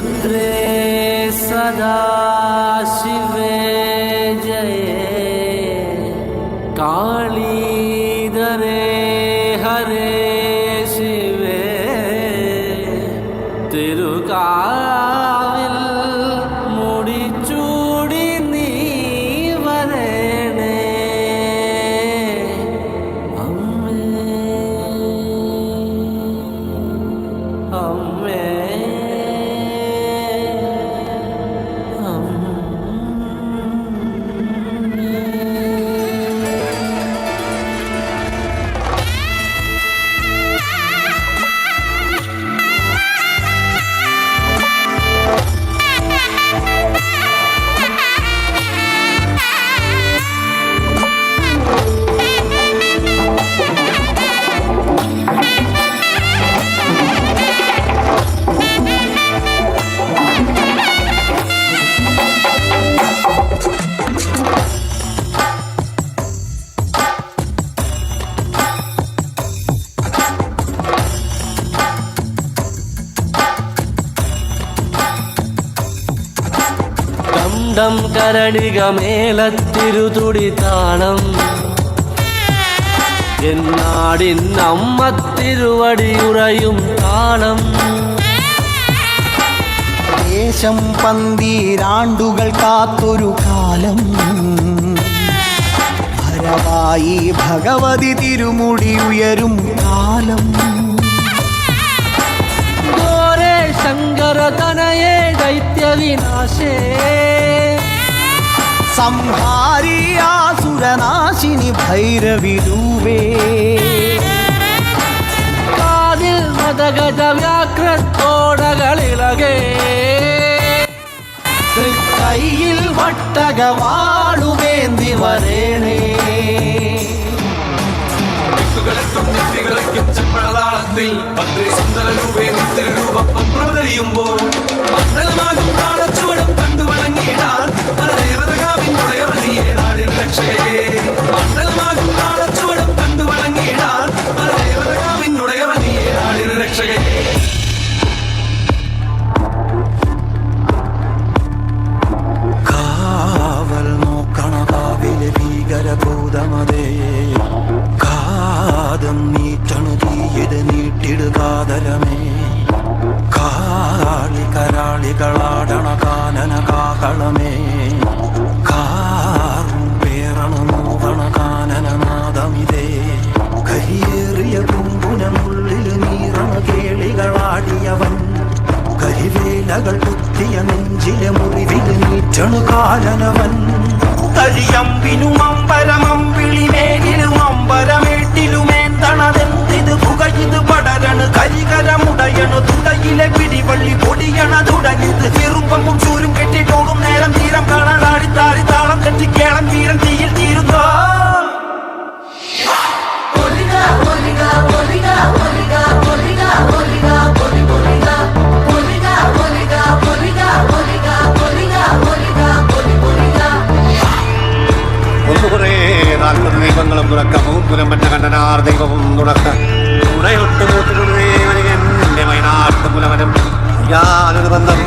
पुत्रे सदा शिवे जये। कालीधरे हरे शिवे। तिरुका കണ്ടം കരടിക മേലത്തിരുതുടി താളം എന്നാടിൻ അമ്മ തിരുവടിയുറയും താളം. ദേശം പന്തീരാണ്ടുകൾ കാത്തൊരു കാലം. ഭരവായി ഭഗവതി തിരുമുടി ഉയരും കാലം. ശങ്കര തനയേ ദൈത്യവിനാശേ. സംഹാരി ആസുരനാശിനി ഭൈരവിരൂപേ കാതിൽ മതഗജ വ്യാഘ്രത്തോടകളിളകേ കയ്യിൽ വട്ടകവാളുമേന്തി വരേണേ ദിക്കുകളെത്തും നിത്യകളയ്ക്കും ചെമ്പഴതാളത്തിൽ പന്ത്രി സുന്ദര രൂപേ നിത്യരൂപം പ്രവതരിയുമ്പോൾ മണ്ഡലമാകും താളച്ചുവടും കണ്ടു Check it. കരാളികളാടണ കാനന കാഹളമേ. കാറും പേറണു നോവണ കാനനനാദമിതേ കരിയേറിയ കുമ്പുനമുള്ളിൽ നീറണ കേളികളാടിയവൻ. കരിവേലകൾ കുത്തിയ നെഞ്ചിലെ മുറിവിൽ നീറ്റണു കാലനവൻ നാൽപ്പത് തുറക്കവും തുറക്ക. മഞ്ഞ കണ്ടനാർ ദൈവവും തുടക്ക തുണയൊട്ട് എന്റെ വയനാട്ട് പുലവനം യാതൊരു ബന്ധം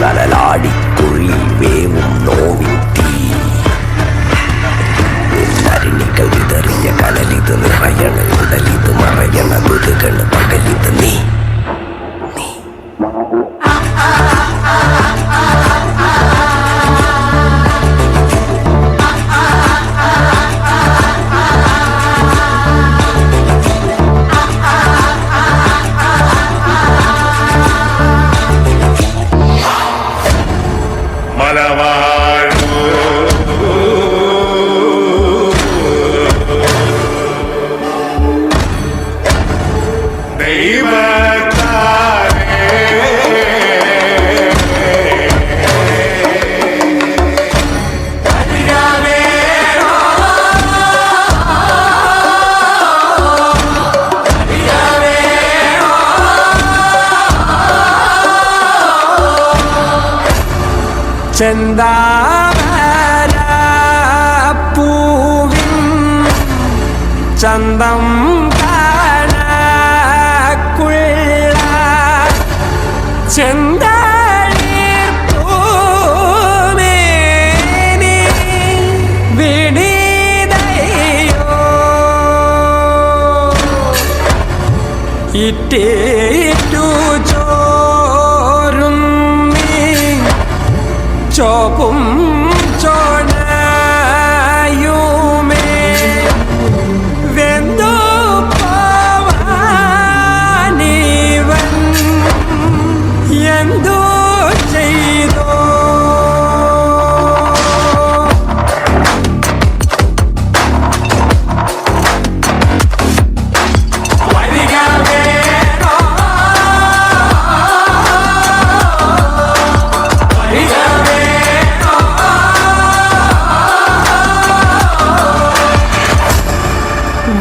தலலாடி குழி வேவும் நோவின் தீ. நிகழ்விதறிய கடலிது நிறையன உடலிது மறையன முதுகன ചെന്താമര പൂവിൻ ചന്തം കാണക്കുള്ള പൂമേനി ഇട്ടേറ്റു ചോപ്പും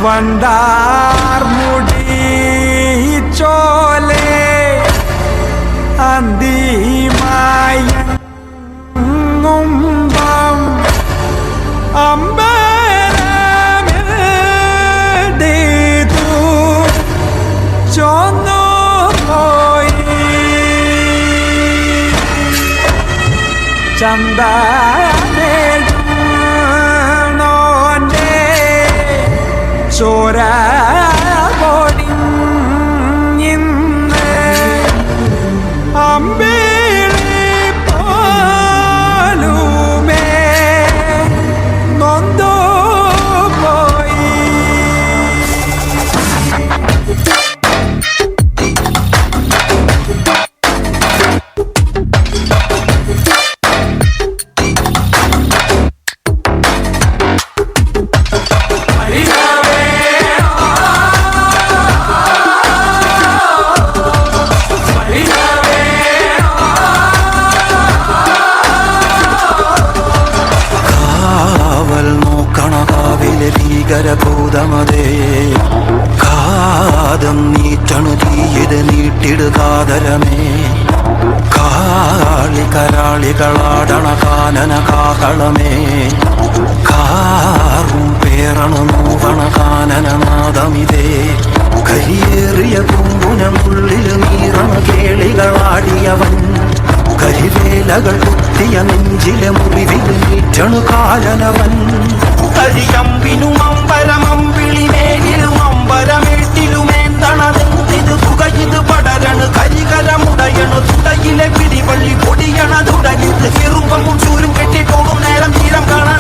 വണ്ടാർ മുടി ചോലേ അന്തിമായുമ്പം അമ്പരമെഴുതീതു ചൊന്നു പോയി. ചന്ദനോന്റെ ചോര നീട്ടിടുകാതരമേ കാളി കരാളികളാടണ കാനന കാഹളമേ. കാറും പേറണു നോവണ കാനനനാദമിതേ കരിയേറിയ കുമ്പുനമുള്ളിൽ നീറണ കേളികളാടിയവൻ. കരിവേലകൾ കുത്തിയ നെഞ്ചിലെ മുറിവിൽ നീറ്റണു കാലനവൻ. കരിയമ്പിനും അമ്പരമമ്പിളിമേലിലും അമ്പരമേട്ടിലുമേന്തണതെന്തിത് പുകയിത് പടരണു. കരികരമുടയണു തുടയിലെ പിടിവള്ളി പൊടിയണ തുടങ്ങിത് ചെറുമ്പമും ചൂരും കെട്ടിട്ടോടും നേരം തീരം കാണാൻ